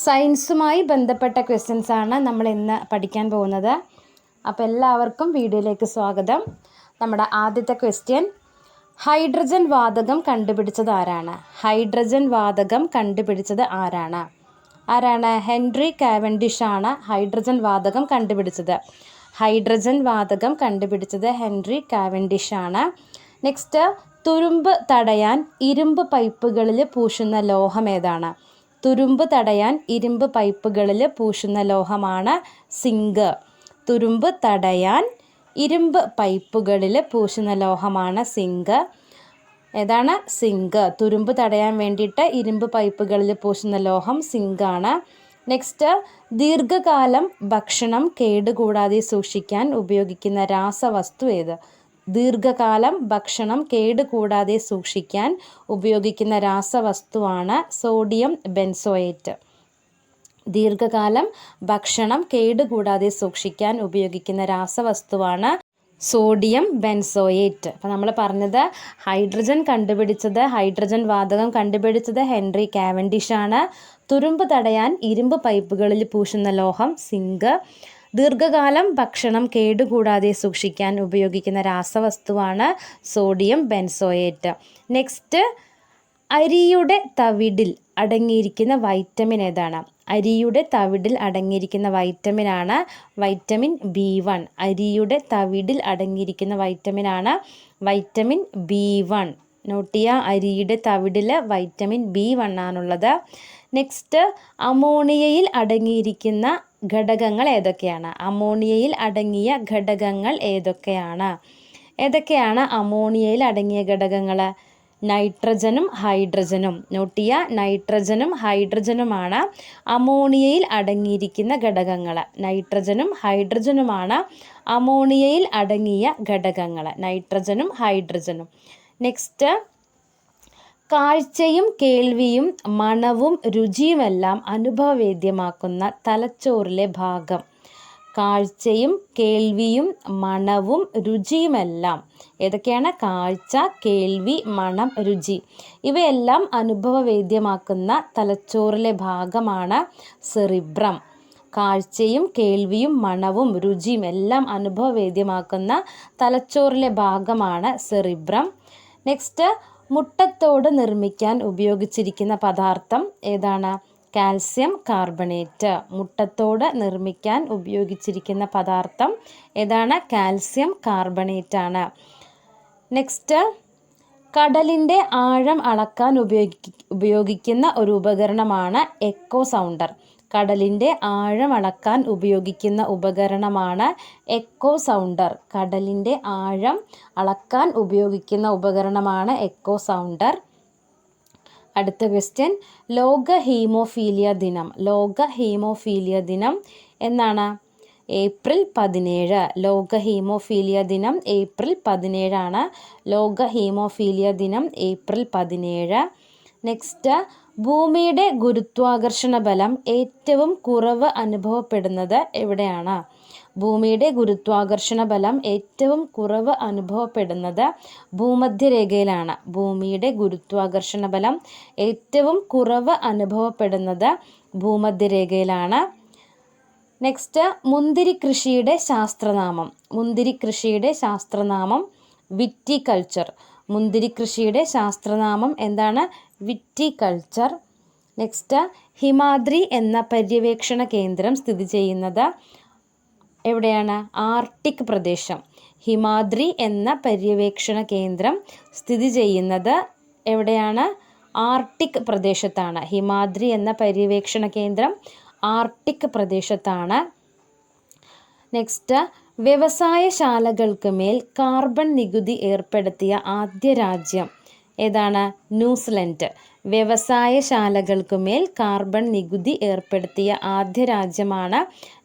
സയൻസുമായി ബന്ധപ്പെട്ട ക്വസ്റ്റ്യൻസ് ആണ് നമ്മൾ ഇന്ന് പഠിക്കാൻ പോകുന്നത്. അപ്പോൾ എല്ലാവർക്കും വീഡിയോയിലേക്ക് സ്വാഗതം. നമ്മുടെ ആദ്യത്തെ ക്വസ്റ്റ്യൻ ഹൈഡ്രജൻ വാതകം കണ്ടുപിടിച്ചത് ആരാണ്? ഹൈഡ്രജൻ വാതകം കണ്ടുപിടിച്ചത് ആരാണ്? ആരാണ്? ഹെൻറി കാവൻഡിഷ് ആണ് ഹൈഡ്രജൻ വാതകം കണ്ടുപിടിച്ചത്. ഹൈഡ്രജൻ വാതകം കണ്ടുപിടിച്ചത് ഹെൻറി കാവൻഡിഷ് ആണ്. നെക്സ്റ്റ് തുരുമ്പ് തടയാൻ ഇരുമ്പ് പൈപ്പുകളിൽ പൂശുന്ന ലോഹം ഏതാണ്? തുരുമ്പ് തടയാൻ ഇരുമ്പ് പൈപ്പുകളിൽ പൂശുന്ന ലോഹമാണ് സിങ്ക്. തുരുമ്പ് തടയാൻ ഇരുമ്പ് പൈപ്പുകളിൽ പൂശുന്ന ലോഹമാണ് സിങ്ക്. ഏതാണ്? സിങ്ക്. തുരുമ്പ് തടയാൻ വേണ്ടിയിട്ട് ഇരുമ്പ് പൈപ്പുകളിൽ പൂശുന്ന ലോഹം സിങ്കാണ്. നെക്സ്റ്റ് ദീർഘകാലം ഭക്ഷണം കേടുകൂടാതെ സൂക്ഷിക്കാൻ ഉപയോഗിക്കുന്ന രാസവസ്തു ഏത്? ദീർഘകാലം ഭക്ഷണം കേടുകൂടാതെ സൂക്ഷിക്കാൻ ഉപയോഗിക്കുന്ന രാസവസ്തുവാണ് സോഡിയം ബെൻസോയേറ്റ്. ദീർഘകാലം ഭക്ഷണം കേടുകൂടാതെ സൂക്ഷിക്കാൻ ഉപയോഗിക്കുന്ന രാസവസ്തുവാണ് സോഡിയം ബെൻസോയേറ്റ്. അപ്പം നമ്മൾ പറഞ്ഞത് ഹൈഡ്രജൻ കണ്ടുപിടിച്ചത് ഹൈഡ്രജൻ വാതകം കണ്ടുപിടിച്ചത് ഹെൻറി കാവൻഡിഷാണ് തുരുമ്പ് തടയാൻ ഇരുമ്പ് പൈപ്പുകളിൽ പൂശുന്ന ലോഹം സിങ്ക്. ദീർഘകാലം ഭക്ഷണം കേടുകൂടാതെ സൂക്ഷിക്കാൻ ഉപയോഗിക്കുന്ന രാസവസ്തുവാണ് സോഡിയം ബെൻസോയേറ്റ്. നെക്സ്റ്റ് അരിയുടെ തവിടിൽ അടങ്ങിയിരിക്കുന്ന വൈറ്റമിൻ ഏതാണ്? അരിയുടെ തവിടിൽ അടങ്ങിയിരിക്കുന്ന വൈറ്റമിനാണ് വൈറ്റമിൻ ബി വൺ. അരിയുടെ തവിടിൽ അടങ്ങിയിരിക്കുന്ന വൈറ്റമിനാണ് വൈറ്റമിൻ ബി വൺ. നോട്ട് ചെയ്യുക അരിയുടെ തവിടിൽ വൈറ്റമിൻ ബി വൺ ആണുള്ളത്. നെക്സ്റ്റ് അമോണിയയിൽ അടങ്ങിയിരിക്കുന്ന ഘടകങ്ങൾ ഏതൊക്കെയാണ്? അമോണിയയിൽ അടങ്ങിയ ഘടകങ്ങൾ ഏതൊക്കെയാണ്? ഏതൊക്കെയാണ് അമോണിയയിൽ അടങ്ങിയ ഘടകങ്ങൾ? നൈട്രജനും ഹൈഡ്രജനും. നോട്ട് ചെയ്യുക നൈട്രജനും ഹൈഡ്രജനുമാണ് അമോണിയയിൽ അടങ്ങിയിരിക്കുന്ന ഘടകങ്ങൾ. നൈട്രജനും ഹൈഡ്രജനുമാണ് അമോണിയയിൽ അടങ്ങിയ ഘടകങ്ങൾ. നൈട്രജനും ഹൈഡ്രജനും. നെക്സ്റ്റ് കാഴ്ചയും കേൾവിയും മണവും രുചിയുമെല്ലാം അനുഭവവേദ്യമാക്കുന്ന തലച്ചോറിലെ ഭാഗം. കാഴ്ചയും കേൾവിയും മണവും രുചിയുമെല്ലാം. ഏതൊക്കെയാണ്? കാഴ്ച കേൾവി മണം രുചി. ഇവയെല്ലാം അനുഭവവേദ്യമാക്കുന്ന തലച്ചോറിലെ ഭാഗമാണ് സെറിബ്രം. കാഴ്ചയും കേൾവിയും മണവും രുചിയും എല്ലാം അനുഭവവേദ്യമാക്കുന്ന തലച്ചോറിലെ ഭാഗമാണ് സെറിബ്രം. നെക്സ്റ്റ് മുട്ടത്തോട് നിർമ്മിക്കാൻ ഉപയോഗിച്ചിരിക്കുന്ന പദാർത്ഥം ഏതാണ്? Calcium carbonate. മുട്ടത്തോട് നിർമ്മിക്കാൻ ഉപയോഗിച്ചിരിക്കുന്ന പദാർത്ഥം ഏതാണ്? കാൽസ്യം കാർബണേറ്റ് ആണ്. നെക്സ്റ്റ് കടലിന്റെ ആഴം അളക്കാൻ ഉപയോഗി ഉപയോഗിക്കുന്ന ഒരു ഉപകരണമാണ് എക്കോ സൗണ്ടർ. കടലിന്റെ ആഴം അളക്കാൻ ഉപയോഗിക്കുന്ന ഉപകരണമാണ് എക്കോ സൗണ്ടർ. കടലിന്റെ ആഴം അളക്കാൻ ഉപയോഗിക്കുന്ന ഉപകരണമാണ് എക്കോ സൗണ്ടർ. അടുത്ത ക്വസ്റ്റ്യൻ ലോക ഹീമോഫീലിയ ദിനം. ലോക ഹീമോഫീലിയ ദിനം എന്നാണ്? ഏപ്രിൽ പതിനേഴ്. ലോക ഹീമോഫീലിയ ദിനം ഏപ്രിൽ പതിനേഴാണ്. ലോക ഹീമോഫീലിയ ദിനം ഏപ്രിൽ പതിനേഴ്. നെക്സ്റ്റ് ഭൂമിയുടെ ഗുരുത്വാകർഷണ ബലം ഏറ്റവും കുറവ് അനുഭവപ്പെടുന്നത് എവിടെയാണ്? ഭൂമിയുടെ ഗുരുത്വാകർഷണ ബലം ഏറ്റവും കുറവ് അനുഭവപ്പെടുന്നത് ഭൂമധ്യരേഖയിലാണ്. ഭൂമിയുടെ ഗുരുത്വാകർഷണ ബലം ഏറ്റവും കുറവ് അനുഭവപ്പെടുന്നത് ഭൂമധ്യരേഖയിലാണ്. നെക്സ്റ്റ് മുന്തിരി കൃഷിയുടെ ശാസ്ത്രനാമം. മുന്തിരി കൃഷിയുടെ ശാസ്ത്രനാമം വിറ്റികൾച്ചർ മുന്തിരി കൃഷിയുടെ ശാസ്ത്രനാമം എന്താണ്? വിറ്റികൾച്ചർ. നെക്സ്റ്റ് ഹിമാദ്രി എന്ന പര്യവേക്ഷണ കേന്ദ്രം സ്ഥിതി ചെയ്യുന്നത് എവിടെയാണ്? ആർട്ടിക് പ്രദേശം. ഹിമാദ്രി എന്ന പര്യവേക്ഷണ കേന്ദ്രം സ്ഥിതി ചെയ്യുന്നത് എവിടെയാണ്? ആർട്ടിക് പ്രദേശത്താണ്. ഹിമാദ്രി എന്ന പര്യവേക്ഷണ കേന്ദ്രം ആർട്ടിക് പ്രദേശത്താണ്. നെക്സ്റ്റ് വ്യവസായശാലകൾക്ക് മേൽ കാർബൺ നികുതി ഏർപ്പെടുത്തിയ ആദ്യ രാജ്യം ഏതാണ്? ന്യൂസിലൻഡ്. വ്യവസായശാലകൾക്ക് മേൽ കാർബൺ നികുതി ഏർപ്പെടുത്തിയ ആദ്യ രാജ്യമാണ്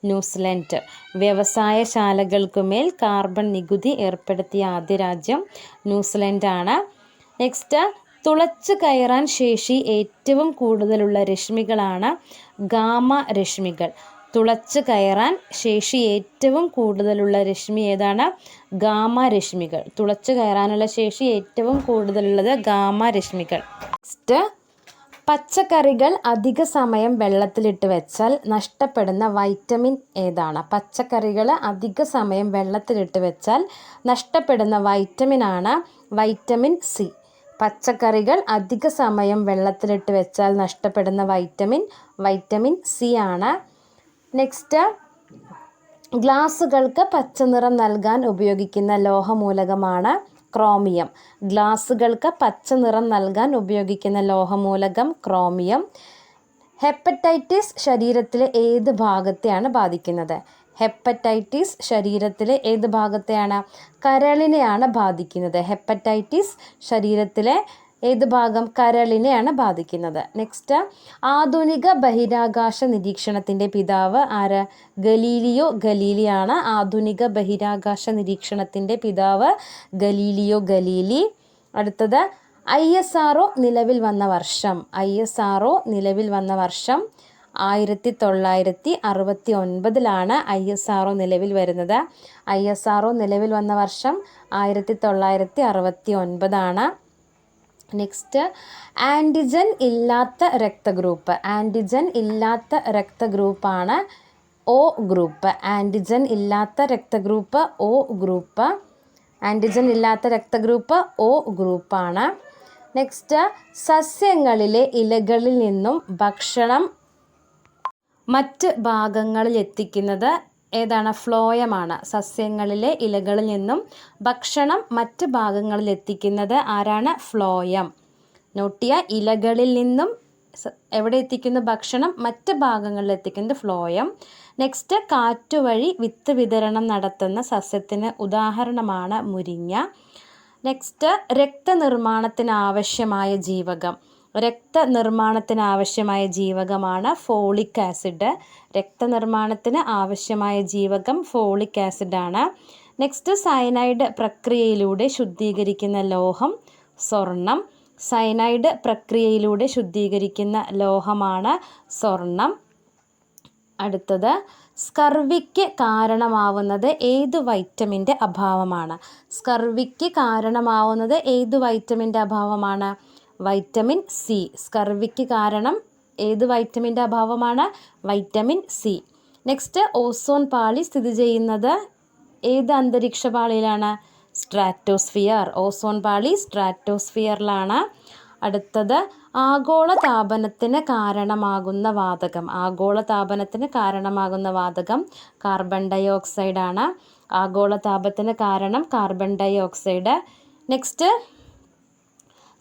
ന്യൂസിലൻഡ്. വ്യവസായശാലകൾക്ക് മേൽ കാർബൺ നികുതി ഏർപ്പെടുത്തിയ ആദ്യ രാജ്യം ന്യൂസിലൻഡാണ്. നെക്സ്റ്റ് തുളച്ചു കയറാൻ ശേഷി ഏറ്റവും കൂടുതലുള്ള രശ്മികളാണ് ഗാമ രശ്മികൾ. തുളച്ച് കയറാൻ ശേഷി ഏറ്റവും കൂടുതലുള്ള രശ്മി ഏതാണ്? ഗാമ രശ്മികൾ. തുളച്ച് കയറാനുള്ള ശേഷി ഏറ്റവും കൂടുതലുള്ളത് ഗാമ രശ്മികൾ. നെക്സ്റ്റ് പച്ചക്കറികൾ അധിക സമയം വെള്ളത്തിലിട്ട് വെച്ചാൽ നഷ്ടപ്പെടുന്ന വൈറ്റമിൻ ഏതാണ്? പച്ചക്കറികൾ അധിക സമയം വെള്ളത്തിലിട്ട് വെച്ചാൽ നഷ്ടപ്പെടുന്ന വൈറ്റമിനാണ് വൈറ്റമിൻ സി. പച്ചക്കറികൾ അധിക സമയം വെള്ളത്തിലിട്ട് വെച്ചാൽ നഷ്ടപ്പെടുന്ന വൈറ്റമിൻ വൈറ്റമിൻ സി ആണ് നെക്സ്റ്റ് ഗ്ലാസുകൾക്ക് പച്ചനിറം നൽകാൻ ഉപയോഗിക്കുന്ന ലോഹമൂലകമാണ് ക്രോമിയം. ഗ്ലാസുകൾക്ക് പച്ചനിറം നൽകാൻ ഉപയോഗിക്കുന്ന ലോഹമൂലകം ക്രോമിയം. ഹെപ്പറ്റൈറ്റിസ് ശരീരത്തിലെ ഏത് ഭാഗത്തെയാണ് ബാധിക്കുന്നത്? ഹെപ്പറ്റൈറ്റിസ് ശരീരത്തിലെ ഏത് ഭാഗത്തെയാണ്? കരളിനെയാണ് ബാധിക്കുന്നത്. ഹെപ്പറ്റൈറ്റിസ് ശരീരത്തിലെ ഏത് ഭാഗം കരളിനെയാണ് ബാധിക്കുന്നത്? നെക്സ്റ്റ് ആധുനിക ബഹിരാകാശ നിരീക്ഷണത്തിന്റെ പിതാവ് ആര്? ഗലീലിയോ ഗലീലിയാണ്. ആധുനിക ബഹിരാകാശ നിരീക്ഷണത്തിന്റെ പിതാവ് ഗലീലിയോ ഗലീലി. അടുത്തത് ഐ എസ് ആർ നിലവിൽ വന്ന വർഷം. ഐ എസ് ആർ നിലവിൽ വന്ന വർഷം ആയിരത്തി തൊള്ളായിരത്തി അറുപത്തി ഒൻപതിലാണ് ഐ എസ് ആർ നിലവിൽ വരുന്നത്. ഐ എസ് ആർ നിലവിൽ വന്ന വർഷം ആയിരത്തി തൊള്ളായിരത്തി അറുപത്തി ഒൻപതാണ് നെക്സ്റ്റ് ആന്റിജൻ ഇല്ലാത്ത രക്തഗ്രൂപ്പ്. ആന്റിജൻ ഇല്ലാത്ത രക്തഗ്രൂപ്പാണ് ഒ ഗ്രൂപ്പ് ആന്റിജൻ ഇല്ലാത്ത രക്തഗ്രൂപ്പ് ഒ ഗ്രൂപ്പ് ആന്റിജൻ ഇല്ലാത്ത രക്തഗ്രൂപ്പ് ഒ ഗ്രൂപ്പാണ് നെക്സ്റ്റ് സസ്യങ്ങളിലെ ഇലകളിൽ നിന്നും ഭക്ഷണം മറ്റ് ഭാഗങ്ങളിൽ എത്തിക്കുന്നത് ഏതാണ്? ഫ്ലോയമാണ്. സസ്യങ്ങളിലെ ഇലകളിൽ നിന്നും ഭക്ഷണം മറ്റ് ഭാഗങ്ങളിൽ എത്തിക്കുന്നത് ആരാണ്? ഫ്ലോയം. നോട്ടിയ ഇലകളിൽ നിന്നും എവിടെ എത്തിക്കുന്ന? ഭക്ഷണം മറ്റ് ഭാഗങ്ങളിൽ എത്തിക്കുന്നത് ഫ്ലോയം. നെക്സ്റ്റ് കാറ്റുവഴി വിത്ത് വിതരണം നടത്തുന്ന സസ്യത്തിന് ഉദാഹരണമാണ് മുരിങ്ങ. നെക്സ്റ്റ് രക്തനിർമ്മാണത്തിന് ആവശ്യമായ ജീവകം. രക്തനിർമ്മാണത്തിന് ആവശ്യമായ ജീവകമാണ് ഫോളിക് ആസിഡ്. രക്തനിർമ്മാണത്തിന് ആവശ്യമായ ജീവകം ഫോളിക് ആസിഡാണ്. നെക്സ്റ്റ് സയനൈഡ് പ്രക്രിയയിലൂടെ ശുദ്ധീകരിക്കുന്ന ലോഹം സ്വർണം. സയനൈഡ് പ്രക്രിയയിലൂടെ ശുദ്ധീകരിക്കുന്ന ലോഹമാണ് സ്വർണം. അടുത്തത് സ്കർവിക്ക് കാരണമാവുന്നത് ഏത് വൈറ്റമിന്റെ അഭാവമാണ്? സ്കർവിക്ക് കാരണമാവുന്നത് ഏത് വൈറ്റമിന്റെ അഭാവമാണ്? Vitamin C. സ്കർവിക്ക് കാരണം ഏത് വൈറ്റമിന്റെ അഭാവമാണ്? Vitamin C. നെക്സ്റ്റ് ഓസോൺ പാളി സ്ഥിതി ചെയ്യുന്നത് ഏത് അന്തരീക്ഷ പാളിയിലാണ്? സ്ട്രാറ്റോസ്ഫിയർ. ഓസോൺ പാളി സ്ട്രാറ്റോസ്ഫിയറിലാണ്. അടുത്തത് ആഗോള താപനത്തിന് കാരണമാകുന്ന വാതകം. ആഗോള താപനത്തിന് കാരണമാകുന്ന വാതകം കാർബൺ ഡൈ ഓക്സൈഡാണ് ആഗോള താപത്തിന് കാരണം carbon dioxide next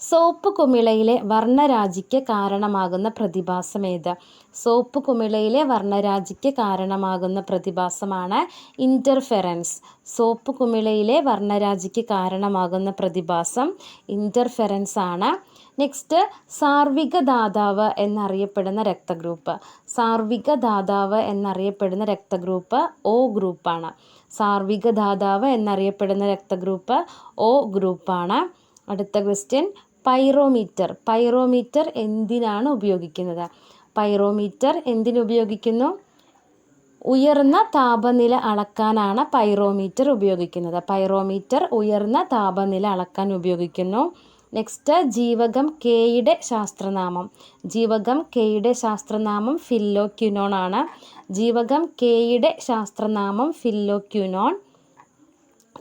soap കുമിളയിലെ വർണരാജിക്ക് കാരണമാകുന്ന പ്രതിഭാസം ഏത് സോപ്പ് കുമിളയിലെ വർണരാജിക്ക് കാരണമാകുന്ന പ്രതിഭാസമാണ് ഇന്റർഫെറൻസ് സോപ്പ് കുമിളയിലെ വർണരാജിക്ക് കാരണമാകുന്ന പ്രതിഭാസം ഇന്റർഫെറൻസ് ആണ്. നെക്സ്റ്റ് സാർവിക ദാതാവ് എന്നറിയപ്പെടുന്ന രക്തഗ്രൂപ്പ്. സാർവിക ദാതാവ് എന്നറിയപ്പെടുന്ന രക്തഗ്രൂപ്പ് ഒ ഗ്രൂപ്പാണ് സാർവിക ദാതാവ് എന്നറിയപ്പെടുന്ന രക്തഗ്രൂപ്പ് ഒ ഗ്രൂപ്പാണ് അടുത്ത ക്വസ്റ്റ്യൻ പൈറോമീറ്റർ. പൈറോമീറ്റർ എന്തിനാണ് ഉപയോഗിക്കുന്നത്? പൈറോമീറ്റർ എന്തിനുപയോഗിക്കുന്നു ഉയർന്ന താപനില അളക്കാനാണ് പൈറോമീറ്റർ ഉപയോഗിക്കുന്നത്. പൈറോമീറ്റർ ഉയർന്ന താപനില അളക്കാൻ ഉപയോഗിക്കുന്നു. നെക്സ്റ്റ് ജീവകം കെയുടെ ശാസ്ത്രനാമം. ജീവകം കെയുടെ ശാസ്ത്രനാമം ഫില്ലോക്യുനോൺ ആണ്. ജീവകം കെയുടെ ശാസ്ത്രനാമം ഫില്ലോക്യുനോൺ.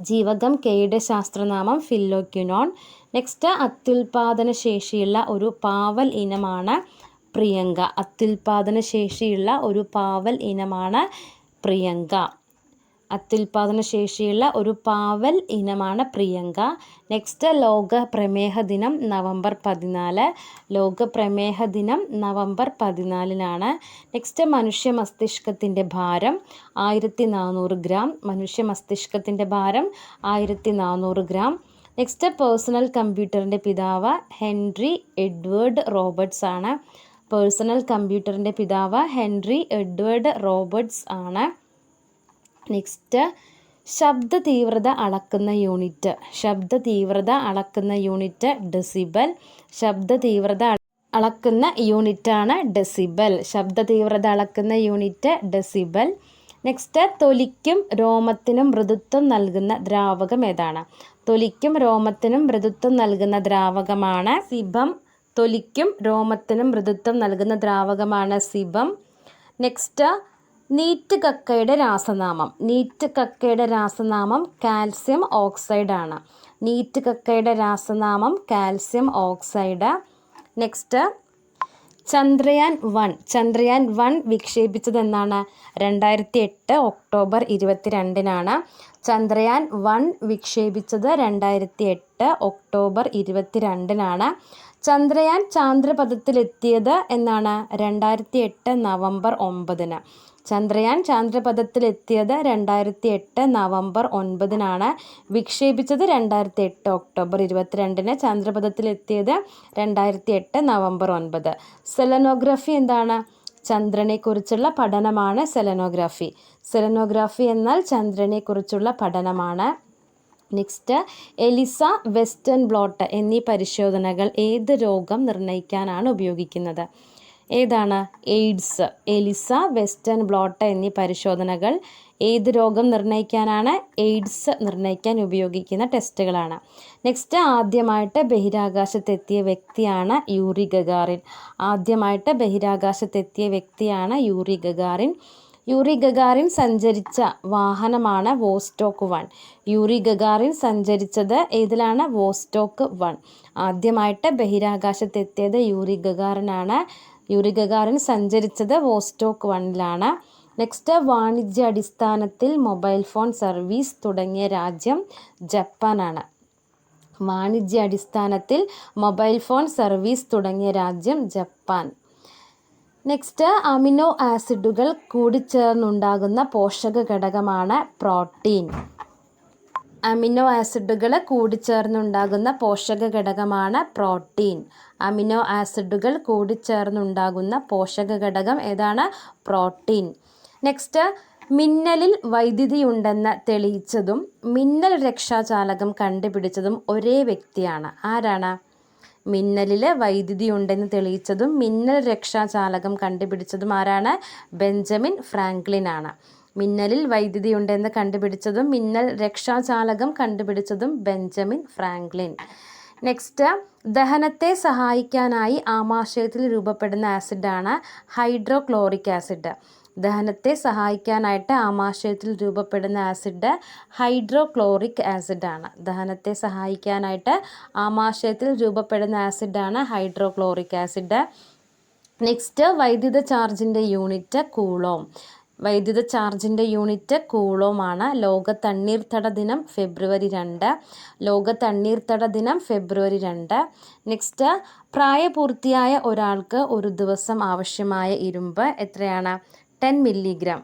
ജീവകം കെയുടെ ശാസ്ത്രനാമം ഫില്ലോക്യുനോൺ. നെക്സ്റ്റ് അത്യുൽപാദന ശേഷിയുള്ള ഒരു പാവൽ ഇനമാണ് പ്രിയങ്ക. അത്യുൽപാദന ശേഷിയുള്ള ഒരു പാവൽ ഇനമാണ് പ്രിയങ്ക. അത്യുൽപാദന ശേഷിയുള്ള ഒരു പാവൽ ഇനമാണ് പ്രിയങ്ക. നെക്സ്റ്റ് ലോക പ്രമേഹ ദിനം നവംബർ പതിനാല്. ലോക പ്രമേഹ ദിനം നവംബർ പതിനാലിനാണ്. നെക്സ്റ്റ് മനുഷ്യ മസ്തിഷ്കത്തിന്റെ ഭാരം ആയിരത്തി നാനൂറ് ഗ്രാം. മനുഷ്യ മസ്തിഷ്കത്തിന്റെ ഭാരം ആയിരത്തി നാനൂറ് ഗ്രാം. നെക്സ്റ്റ് പേഴ്സണൽ കമ്പ്യൂട്ടറിന്റെ പിതാവ് ഹെൻറി എഡ്വേർഡ് റോബർട്ട്സ് ആണ്. പേഴ്സണൽ കമ്പ്യൂട്ടറിന്റെ പിതാവ് ഹെൻറി എഡ്വേർഡ് റോബർട്ട്സ് ആണ്. നെക്സ്റ്റ് ശബ്ദ തീവ്രത അളക്കുന്ന യൂണിറ്റ്. ശബ്ദ തീവ്രത അളക്കുന്ന യൂണിറ്റ് ഡെസിബൽ. ശബ്ദ തീവ്രത അളക്കുന്ന യൂണിറ്റാണ് ഡെസിബൽ. ശബ്ദ തീവ്രത അളക്കുന്ന യൂണിറ്റ് ഡെസിബൽ. നെക്സ്റ്റ് തൊലിക്കും രോമത്തിനും മൃദുത്വം നൽകുന്ന ദ്രാവകം ഏതാണ്? തൊലിക്കും രോമത്തിനും മൃദുത്വം നൽകുന്ന ദ്രാവകമാണ് സിബം തൊലിക്കും രോമത്തിനും മൃദുത്വം നൽകുന്ന ദ്രാവകമാണ് സിബം നെക്സ്റ്റ് നീറ്റ് കക്കയുടെ രാസനാമം. നീറ്റ് കക്കയുടെ രാസനാമം കാൽസ്യം ഓക്സൈഡ് ആണ് നീറ്റ് കക്കയുടെ രാസനാമം calcium oxide. Next Chandrayaan one. Chandrayaan one വിക്ഷേപിച്ചത് എന്നാണ് രണ്ടായിരത്തി എട്ട് ഒക്ടോബർ ഇരുപത്തിരണ്ടിനാണ് ചന്ദ്രയാൻ വൺ വിക്ഷേപിച്ചത്. രണ്ടായിരത്തി എട്ട് ഒക്ടോബർ ഇരുപത്തിരണ്ടിനാണ് ചന്ദ്രയാൻ ചാന്ദ്രപഥത്തിലെത്തിയത് എന്നാണ്. രണ്ടായിരത്തി എട്ട് നവംബർ ഒമ്പതിന്. ചന്ദ്രയാൻ ചാന്ദ്രപഥത്തിലെത്തിയത് രണ്ടായിരത്തി എട്ട് നവംബർ ഒൻപതിനാണ്. വിക്ഷേപിച്ചത് രണ്ടായിരത്തി എട്ട് ഒക്ടോബർ ഇരുപത്തിരണ്ടിന്. ചന്ദ്രപഥത്തിലെത്തിയത് രണ്ടായിരത്തി എട്ട് നവംബർ ഒൻപത്. സെലനോഗ്രഫി എന്താണ്? ചന്ദ്രനെക്കുറിച്ചുള്ള പഠനമാണ് സെലനോഗ്രാഫി. സെലനോഗ്രാഫി എന്നാൽ ചന്ദ്രനെക്കുറിച്ചുള്ള പഠനമാണ്. നെക്സ്റ്റ് എലിസ വെസ്റ്റേൺ ബ്ലോട്ട് എന്നീ പരിശോധനകൾ ഏത് രോഗം നിർണയിക്കാനാണ് ഉപയോഗിക്കുന്നത്? ഏതാണ്? എയ്ഡ്സ്. എലിസ വെസ്റ്റേൺ ബ്ലോട്ട് എന്നീ പരിശോധനകൾ ഏത് രോഗം നിർണയിക്കാനാണ്? എയ്ഡ്സ് നിർണയിക്കാൻ ഉപയോഗിക്കുന്ന ടെസ്റ്റുകളാണ്. നെക്സ്റ്റ് ആദ്യമായിട്ട് ബഹിരാകാശത്തെത്തിയ വ്യക്തിയാണ് യൂറി ഗഗാറിൻ. ആദ്യമായിട്ട് ബഹിരാകാശത്തെത്തിയ വ്യക്തിയാണ് യൂറി ഗഗാറിൻ. യൂറി ഗഗാറിൻ സഞ്ചരിച്ച വാഹനമാണ് വോസ്റ്റോക്ക് വൺ. യൂറി ഗഗാറിൻ സഞ്ചരിച്ചത് ഏതിലാണ്? Vostok one. ആദ്യമായിട്ട് ബഹിരാകാശത്തെത്തിയത് യൂറി ഗഗാറിനാണ്. യൂറി ഗഗാറിൻ സഞ്ചരിച്ചത് വോസ്റ്റോക്ക് വണ്ണിലാണ്. നെക്സ്റ്റ് വാണിജ്യ അടിസ്ഥാനത്തിൽ മൊബൈൽ ഫോൺ സർവീസ് തുടങ്ങിയ രാജ്യം ജപ്പാനാണ്. വാണിജ്യ അടിസ്ഥാനത്തിൽ മൊബൈൽ ഫോൺ സർവീസ് തുടങ്ങിയ രാജ്യം ജപ്പാൻ. നെക്സ്റ്റ് അമിനോ ആസിഡുകൾ കൂടിച്ചേർന്നുണ്ടാകുന്ന പോഷക ഘടകമാണ് പ്രോട്ടീൻ. അമിനോ ആസിഡുകൾ കൂടിച്ചേർന്നുണ്ടാകുന്ന പോഷക ഘടകമാണ് പ്രോട്ടീൻ. അമിനോ ആസിഡുകൾ കൂടിച്ചേർന്നുണ്ടാകുന്ന പോഷക ഘടകം ഏതാണ്? പ്രോട്ടീൻ. നെക്സ്റ്റ് മിന്നലിൽ വൈദ്യുതി ഉണ്ടെന്ന് തെളിയിച്ചതും മിന്നൽ രക്ഷാചാലകം കണ്ടുപിടിച്ചതും ഒരേ വ്യക്തിയാണ്. ആരാണ്? മിന്നലിൽ വൈദ്യുതി ഉണ്ടെന്ന് തെളിയിച്ചതും മിന്നൽ രക്ഷാചാലകം കണ്ടുപിടിച്ചതും ആരാണ്? ബെഞ്ചമിൻ ഫ്രാങ്ക്ലിൻ ആണ്. മിന്നലിൽ വൈദ്യുതി ഉണ്ടെന്ന് കണ്ടുപിടിച്ചതും മിന്നൽ രക്ഷാചാലകം കണ്ടുപിടിച്ചതും ബെഞ്ചമിൻ ഫ്രാങ്ക്ലിൻ. നെക്സ്റ്റ് ദഹനത്തെ സഹായിക്കാനായി ആമാശയത്തിൽ രൂപപ്പെടുന്ന ആസിഡാണ് ഹൈഡ്രോക്ലോറിക് ആസിഡ്. ദഹനത്തെ സഹായിക്കാനായിട്ട് ആമാശയത്തിൽ രൂപപ്പെടുന്ന ആസിഡ് ഹൈഡ്രോക്ലോറിക് ആസിഡാണ്. ദഹനത്തെ സഹായിക്കാനായിട്ട് ആമാശയത്തിൽ രൂപപ്പെടുന്ന ആസിഡാണ് ഹൈഡ്രോക്ലോറിക് ആസിഡ്. നെക്സ്റ്റ് വൈദ്യുത ചാർജിന്റെ യൂണിറ്റ് കൂളോം വൈദ്യുത ചാർജിന്റെ യൂണിറ്റ് കൂളോമാണ് ലോക തണ്ണീർത്തട ദിനം ഫെബ്രുവരി രണ്ട്. ലോക തണ്ണീർത്തട ദിനം ഫെബ്രുവരി രണ്ട്. നെക്സ്റ്റ് പ്രായപൂർത്തിയായ ഒരാൾക്ക് ഒരു ദിവസം ആവശ്യമായ ഇരുമ്പ് എത്രയാണ്? Ten milligram.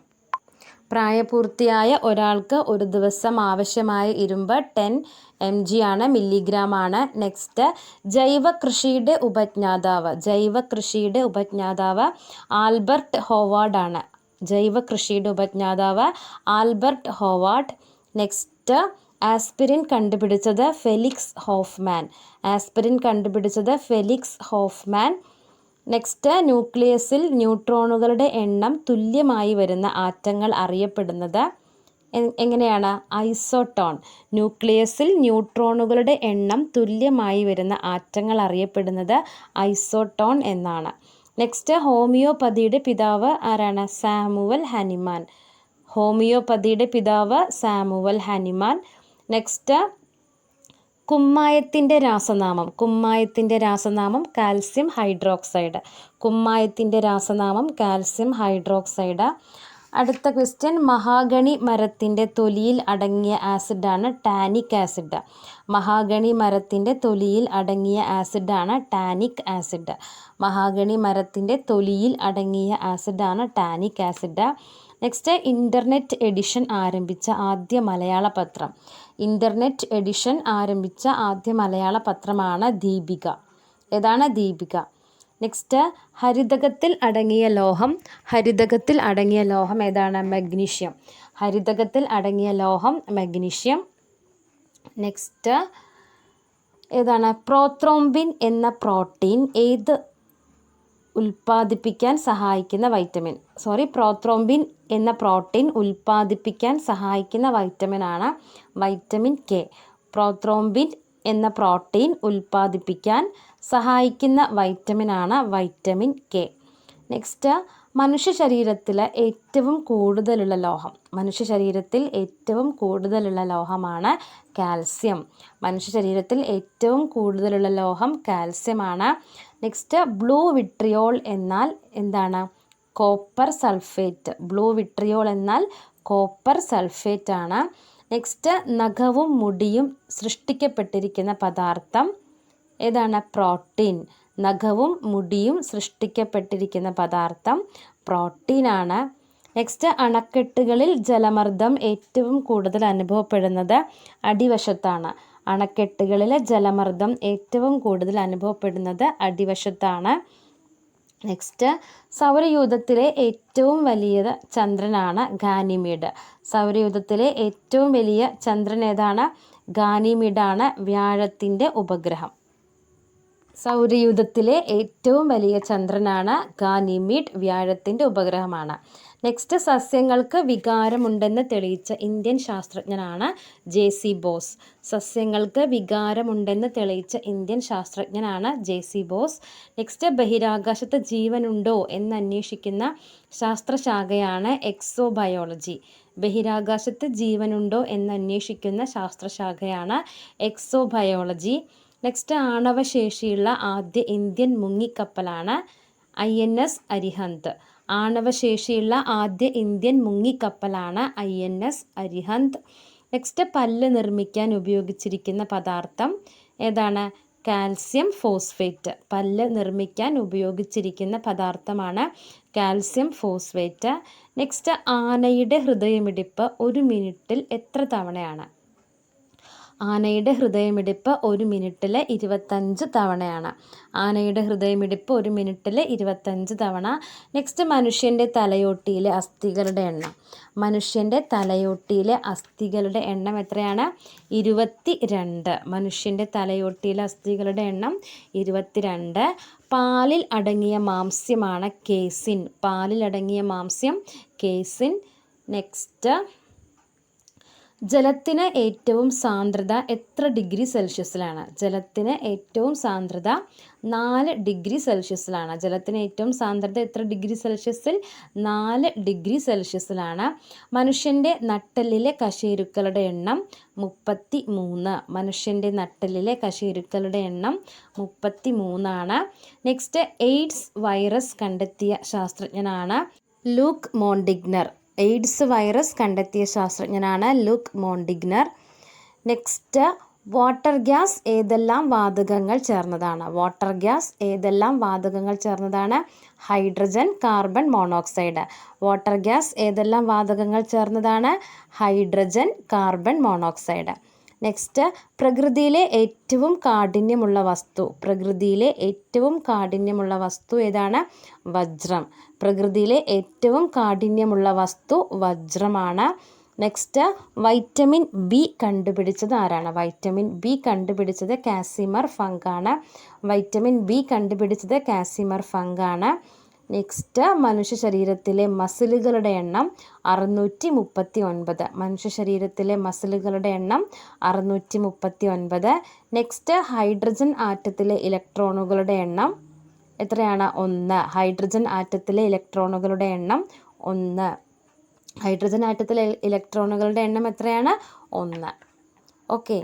പ്രായപൂർത്തിയായ ഒരാൾക്ക് ഒരു ദിവസം ആവശ്യമായ ഇരുമ്പ് ടെൻ എം ജി ആണ് മില്ലിഗ്രാം ആണ്. നെക്സ്റ്റ് ജൈവ കൃഷിയുടെ ഉപജ്ഞാതാവ്. ജൈവ കൃഷിയുടെ ഉപജ്ഞാതാവ് ആൽബർട്ട് ഹോവാർഡ് ആണ് ജൈവ കൃഷിയുടെ ഉപജ്ഞാതാവ് ആൽബർട്ട് ഹോവാർഡ്. നെക്സ്റ്റ് ആസ്പിരിൻ കണ്ടുപിടിച്ചത് ഫെലിക്സ് ഹോഫ്മാൻ. ആസ്പിരിൻ കണ്ടുപിടിച്ചത് ഫെലിക്സ് ഹോഫ്മാൻ. നെക്സ്റ്റ് ന്യൂക്ലിയസിൽ ന്യൂട്രോണുകളുടെ എണ്ണം തുല്യമായി വരുന്ന ആറ്റങ്ങൾ അറിയപ്പെടുന്നത് എങ്ങനെയാണ്? ഐസോട്ടോൺ. ന്യൂക്ലിയസിൽ ന്യൂട്രോണുകളുടെ എണ്ണം തുല്യമായി വരുന്ന ആറ്റങ്ങൾ അറിയപ്പെടുന്നത് ഐസോട്ടോൺ എന്നാണ്. നെക്സ്റ്റ് ഹോമിയോപ്പതിയുടെ പിതാവ് ആരാണ്? Samuel Hahnemann. ഹോമിയോപ്പതിയുടെ പിതാവ് സാമുവൽ ഹനിമാൻ. നെക്സ്റ്റ് കുമ്മായത്തിന്റെ രാസനാമം. കുമ്മായത്തിന്റെ രാസനാമം കാൽസ്യം ഹൈഡ്രോക്സൈഡ്. കുമ്മായത്തിന്റെ രാസനാമം കാൽസ്യം ഹൈഡ്രോക്സൈഡ്. അടുത്ത ക്വസ്റ്റ്യൻ മഹാഗണി മരത്തിന്റെ തൊലിയിൽ അടങ്ങിയ ആസിഡാണ് ടാനിക് ആസിഡ്. മഹാഗണി മരത്തിന്റെ തൊലിയിൽ അടങ്ങിയ ആസിഡാണ് ടാനിക് ആസിഡ്. മഹാഗണി മരത്തിന്റെ തൊലിയിൽ അടങ്ങിയ ആസിഡാണ് tannic acid. Next internet edition ആരംഭിച്ച ആദ്യ മലയാള പത്രം. ഇന്റർനെറ്റ് എഡിഷൻ ആരംഭിച്ച ആദ്യ മലയാള പത്രമാണ് ദീപിക. ഏതാണ് ദീപിക? നെക്സ്റ്റ് ഹരിതകത്തിൽ അടങ്ങിയ ലോഹം. ഹരിതകത്തിൽ അടങ്ങിയ ലോഹം ഏതാണ്? മഗ്നീഷ്യം. ഹരിതകത്തിൽ അടങ്ങിയ ലോഹം മഗ്നീഷ്യം. നെക്സ്റ്റ് ഏതാണ്? പ്രോത്രോംബിൻ എന്ന പ്രോട്ടീൻ ഏത് ഉൽപ്പാദിപ്പിക്കാൻ സഹായിക്കുന്ന വൈറ്റമിൻ? സോറി പ്രോത്രോംബിൻ എന്ന പ്രോട്ടീൻ ഉൽപ്പാദിപ്പിക്കാൻ സഹായിക്കുന്ന വൈറ്റമിൻ ആണ് വൈറ്റമിൻ കെ. പ്രോത്രോംബിൻ എന്ന പ്രോട്ടീൻ ഉൽപ്പാദിപ്പിക്കാൻ സഹായിക്കുന്ന വൈറ്റമിനാണ് വൈറ്റമിൻ കെ. നെക്സ്റ്റ് മനുഷ്യ ശരീരത്തിൽ ഏറ്റവും കൂടുതലുള്ള ലോഹം. മനുഷ്യ ശരീരത്തിൽ ഏറ്റവും കൂടുതലുള്ള ലോഹമാണ് കാൽസ്യം. മനുഷ്യ ശരീരത്തിൽ ഏറ്റവും കൂടുതലുള്ള ലോഹം കാൽസ്യമാണ്. നെക്സ്റ്റ് ബ്ലൂ വിട്രിയോൾ എന്നാൽ എന്താണ്? Copper sulphate. ബ്ലൂ വിട്രിയോൾ എന്നാൽ കോപ്പർ സൾഫേറ്റ് ആണ്. നെക്സ്റ്റ് നഖവും മുടിയും സൃഷ്ടിക്കപ്പെട്ടിരിക്കുന്ന പദാർത്ഥം ഏതാണ്? പ്രോട്ടീൻ. നഖവും മുടിയും സൃഷ്ടിക്കപ്പെട്ടിരിക്കുന്ന പദാർത്ഥം പ്രോട്ടീനാണ് നെക്സ്റ്റ് അണക്കെട്ടുകളിൽ ജലമർദ്ദം ഏറ്റവും കൂടുതൽ അനുഭവപ്പെടുന്നത് അടിവശത്താണ്. അണക്കെട്ടുകളിലെ ജലമർദ്ദം ഏറ്റവും കൂടുതൽ അനുഭവപ്പെടുന്നത് അടിവശത്താണ്. നെക്സ്റ്റ് സൗരയൂഥത്തിലെ ഏറ്റവും വലിയ ചന്ദ്രനാണ് ഗാനിമീഡ്. സൗരയൂഥത്തിലെ ഏറ്റവും വലിയ ചന്ദ്രൻ ഏതാണ്? ഗാനിമീഡാണ് വ്യാഴത്തിന്റെ ഉപഗ്രഹം. സൗരയൂഥത്തിലെ ഏറ്റവും വലിയ ചന്ദ്രനാണ് ഗാനിമീഡ് വ്യാഴത്തിന്റെ ഉപഗ്രഹമാണ്. നെക്സ്റ്റ് സസ്യങ്ങൾക്ക് വികാരമുണ്ടെന്ന് തെളിയിച്ച ഇന്ത്യൻ ശാസ്ത്രജ്ഞനാണ് ജെ സി ബോസ്. സസ്യങ്ങൾക്ക് വികാരമുണ്ടെന്ന് തെളിയിച്ച ഇന്ത്യൻ ശാസ്ത്രജ്ഞനാണ് ജെ സി ബോസ്. നെക്സ്റ്റ് ബഹിരാകാശത്ത് ജീവനുണ്ടോ എന്ന് അന്വേഷിക്കുന്ന ശാസ്ത്രശാഖയാണ് എക്സോബയോളജി. ബഹിരാകാശത്ത് ജീവനുണ്ടോ എന്ന് അന്വേഷിക്കുന്ന ശാസ്ത്രശാഖയാണ് എക്സോബയോളജി. നെക്സ്റ്റ് ആണവശേഷിയുള്ള ആദ്യ ഇന്ത്യൻ മുങ്ങിക്കപ്പലാണ് ഐ എൻ എസ് അരിഹന്ത്. ആണവശേഷിയുള്ള ആദ്യ Indian മുങ്ങിക്കപ്പലാണ് I N S Arihant. Next പല്ല് നിർമ്മിക്കാൻ ഉപയോഗിച്ചിരിക്കുന്ന പദാർത്ഥം ഏതാണ്? Calcium phosphate. പല്ല് നിർമ്മിക്കാൻ ഉപയോഗിച്ചിരിക്കുന്ന പദാർത്ഥമാണ് കാൽസ്യം ഫോസ്ഫേറ്റ്. നെക്സ്റ്റ് ആനയുടെ ഹൃദയമിടിപ്പ് ഒരു മിനിറ്റിൽ എത്ര തവണയാണ്? ആനയുടെ ഹൃദയമിടിപ്പ് ഒരു മിനിറ്റിൽ ഇരുപത്തഞ്ച് തവണയാണ്. ആനയുടെ ഹൃദയമിടിപ്പ് ഒരു മിനിറ്റിൽ ഇരുപത്തഞ്ച് തവണ. നെക്സ്റ്റ് മനുഷ്യന്റെ തലയോട്ടിയിലെ അസ്ഥികളുടെ എണ്ണം. മനുഷ്യന്റെ തലയോട്ടിയിലെ അസ്ഥികളുടെ എണ്ണം എത്രയാണ്? ഇരുപത്തി രണ്ട് മനുഷ്യന്റെ തലയോട്ടിയിലെ അസ്ഥികളുടെ എണ്ണം ഇരുപത്തിരണ്ട്. പാലിൽ അടങ്ങിയ മാംസ്യമാണ് കേസിൻ. പാലിൽ അടങ്ങിയ മാംസ്യം കേസിൻ. നെക്സ്റ്റ് ജലത്തിന് ഏറ്റവും സാന്ദ്രത എത്ര ഡിഗ്രി സെൽഷ്യസിലാണ്? ജലത്തിന് ഏറ്റവും സാന്ദ്രത നാല് ഡിഗ്രി സെൽഷ്യസിലാണ്. ജലത്തിന് ഏറ്റവും സാന്ദ്രത എത്ര ഡിഗ്രി സെൽഷ്യസിൽ? നാല് ഡിഗ്രി സെൽഷ്യസിലാണ്. മനുഷ്യന്റെ നട്ടലിലെ കശേരുക്കളുടെ എണ്ണം മുപ്പത്തി മൂന്ന് മനുഷ്യന്റെ നട്ടലിലെ കശേരുക്കളുടെ എണ്ണം മുപ്പത്തി മൂന്നാണ് നെക്സ്റ്റ് എയ്ഡ്സ് വൈറസ് കണ്ടെത്തിയ ശാസ്ത്രജ്ഞനാണ് ലൂക്ക് മോണ്ടിഗ്നർ. എയ്ഡ്സ് വൈറസ് കണ്ടെത്തിയ ശാസ്ത്രജ്ഞനാണ് Luc Montagnier. Next water gas ഏതെല്ലാം വാതകങ്ങൾ ചേർന്നതാണ്? വാട്ടർ ഗ്യാസ് ഏതെല്ലാം വാതകങ്ങൾ ചേർന്നതാണ്? Hydrogen carbon monoxide. Water gas ഏതെല്ലാം വാതകങ്ങൾ ചേർന്നതാണ്? Hydrogen carbon monoxide. നെക്സ്റ്റ് പ്രകൃതിയിലെ ഏറ്റവും കാഠിന്യമുള്ള വസ്തു. പ്രകൃതിയിലെ ഏറ്റവും കാഠിന്യമുള്ള വസ്തു ഏതാണ്? വജ്രം. പ്രകൃതിയിലെ ഏറ്റവും കാഠിന്യമുള്ള വസ്തു വജ്രമാണ്. നെക്സ്റ്റ് വൈറ്റമിൻ ബി കണ്ടുപിടിച്ചത് ആരാണ്? വൈറ്റമിൻ ബി കണ്ടുപിടിച്ചത് കാസിമർ ഫങ്കാണ് വൈറ്റമിൻ ബി കണ്ടുപിടിച്ചത് കാസിമർ ഫങ്കാണ് നെക്സ്റ്റ് മനുഷ്യ ശരീരത്തിലെ മസിലുകളുടെ എണ്ണം അറുന്നൂറ്റി മുപ്പത്തി ഒൻപത് മനുഷ്യ ശരീരത്തിലെ മസിലുകളുടെ എണ്ണം അറുന്നൂറ്റി മുപ്പത്തി ഒൻപത് നെക്സ്റ്റ് ഹൈഡ്രജൻ ആറ്റത്തിലെ ഇലക്ട്രോണുകളുടെ എണ്ണം എത്രയാണ്? ഒന്ന്. ഹൈഡ്രജൻ ആറ്റത്തിലെ ഇലക്ട്രോണുകളുടെ എണ്ണം ഒന്ന്. ഹൈഡ്രജൻ ആറ്റത്തിലെ ഇലക്ട്രോണുകളുടെ എണ്ണം എത്രയാണ്? ഒന്ന്. ഓക്കെ.